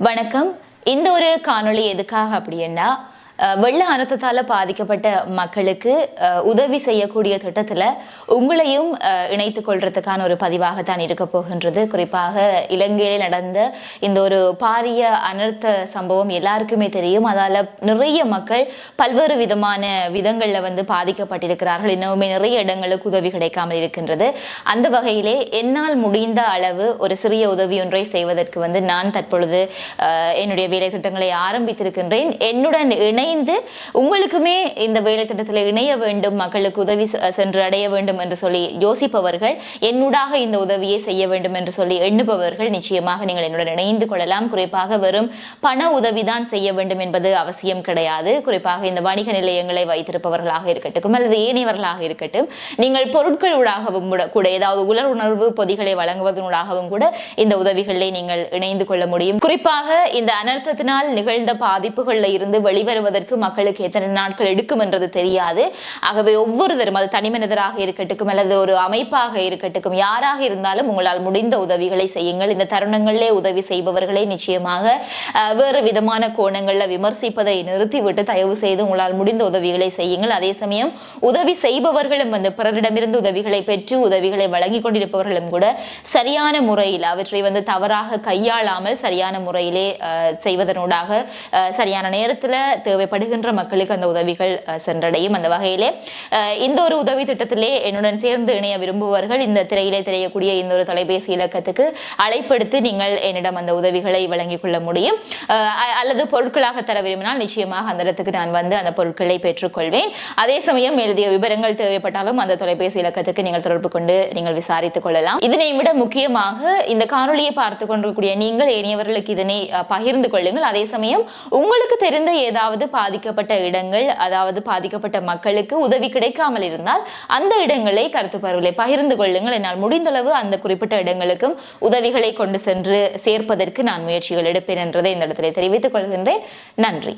வணக்கம். இந்த ஒரு காணொளி எதுக்காக அப்படின்னா வெள்ள அனர்த்தத்தால் பாதிக்கப்பட்ட மக்களுக்கு உதவி செய்யக்கூடிய திட்டத்தில் உங்களையும் இணைத்து கொள்றதுக்கான ஒரு பதிவாகத்தான் இருக்க போகின்றது. குறிப்பாக இலங்கையில் நடந்த இந்த ஒரு பாரிய அனர்த்த சம்பவம் எல்லாருக்குமே தெரியும். அதால் நிறைய மக்கள் பல்வேறு விதமான விதங்களில் வந்து பாதிக்கப்பட்டிருக்கிறார்கள். இன்னுமே நிறைய இடங்களுக்கு உதவி கிடைக்காமல் இருக்கின்றது. அந்த வகையிலே என்னால் முடிந்த அளவு ஒரு சிறிய உதவி ஒன்றை செய்வதற்கு வந்து நான் தற்பொழுது என்னுடைய வேலை திட்டங்களை ஆரம்பித்திருக்கின்றேன். என்னுடன் இணைந்து உங்களுக்குமே இந்த வேலை திட்டத்தில் இணைய வேண்டும் மக்களுக்கு உதவி சென்று அடைய வேண்டும் என்று சொல்லி யோசிப்பவர்கள் என்னூடாக இந்த உதவியை செய்ய வேண்டும் என்று சொல்லி எண்ணுபவர்கள் நிச்சயமாக நீங்கள் என்னுடன் இணைந்து கொள்ளலாம். குறிப்பாக வெறும் பண உதவிதான் செய்ய வேண்டும் என்பது அவசியம் கிடையாது. குறிப்பாக இந்த வணிக நிலையங்களை வைத்திருப்பவர்களாக இருக்கட்டும் அல்லது ஏனையவர்களாக இருக்கட்டும் நீங்கள் பொருட்களூடாகவும் கூட- கூட ஏதாவது உலர் உணர்வு பொதிகளை வழங்குவதனூடாகவும் கூட இந்த உதவிகளை நீங்கள் இணைந்து கொள்ள முடியும். குறிப்பாக இந்த அனர்த்தத்தினால் நிகழ்ந்த பாதிப்புகளில் இருந்து வெளிவருவதற்கு மக்களுக்கு எத்தனை நாட்கள் எடுக்கும் என்றது தெரியாது. ஆகவே ஒவ்வொருத்தரும் அது தனிமனிதராக இருக்கட்டும் அல்லது ஒரு அமைப்பாக இருக்கட்டும் யாராக இருந்தாலும் உங்களால் முடிந்த உதவிகளை செய்யுங்கள். இந்த தருணங்களிலே உதவி செய்பவர்களை நிச்சயமாக வேறு விதமான கோணங்களில் விமர்சிப்பதை நிறுத்திவிட்டு தயவு செய்து உங்களால் முடிந்த உதவிகளை செய்யுங்கள். அதே சமயம் உதவி செய்பவர்களும் வந்து பிறரிடமிருந்து உதவிகளை பெற்று உதவிகளை வழங்கி கொண்டிருப்பவர்களும் கூட சரியான முறையில் அவற்றை வந்து தவறாக கையாளாமல் சரியான முறையிலே செய்வதனூடாக சரியான நேரத்தில் தேவைப்படுகின்ற மக்களுக்கு அந்த உதவிகள் சென்றடையும். அந்த வகையிலே இந்த ஒரு உதவி திட்டத்திலே என்னுடன் சேர்ந்து இணைய விரும்புபவர்கள் இந்த திரையிலே தெரியக்கூடிய இந்த ஒரு தொலைபேசி இலக்கத்துக்கு அழைப்படுத்தி நீங்கள் என்னிடம் அந்த உதவிகளை வழங்கிக் கொள்ள முடியும். அல்லது பொருட்களாக தர விரும்பினால் நிச்சயமாக அந்த இடத்துக்கு நான் வந்து அந்த பொருட்களை பெற்றுக்கொள்வேன். அதே சமயம் எழுதிய விவரங்கள் தேவைப்பட்டாலும் அந்த தொலைபேசி இலக்கத்துக்கு நீங்கள் தொடர்பு கொண்டு நீங்கள் விசாரித்துக் கொள்ளலாம். இதனை விட முக்கியமாக இந்த காணொளியை பார்த்து கொண்டிருக்கக்கூடிய நீங்கள் ஏனையவர்களுக்கு இதனை பகிர்ந்து கொள்ளுங்கள். அதே சமயம் உங்களுக்கு தெரிந்த ஏதாவது பாதிக்கப்பட்ட இடங்கள் அதாவது பாதிக்கப்பட்ட மக்களுக்கு உதவி கிடைக்காமல் இருந்தால் அந்த இடங்களை கருத்து பரவலை பகிர்ந்து கொள்ளுங்கள். என்னால் முடிந்தளவு அந்த குறிப்பிட்ட இடங்களுக்கும் உதவிகளை கொண்டு சென்று சேர்ப்பதற்கு நான் முயற்சிகள் எடுப்பேன் என்றதை இந்த இடத்திலே தெரிவித்துக் கொள்கின்றேன். நன்றி.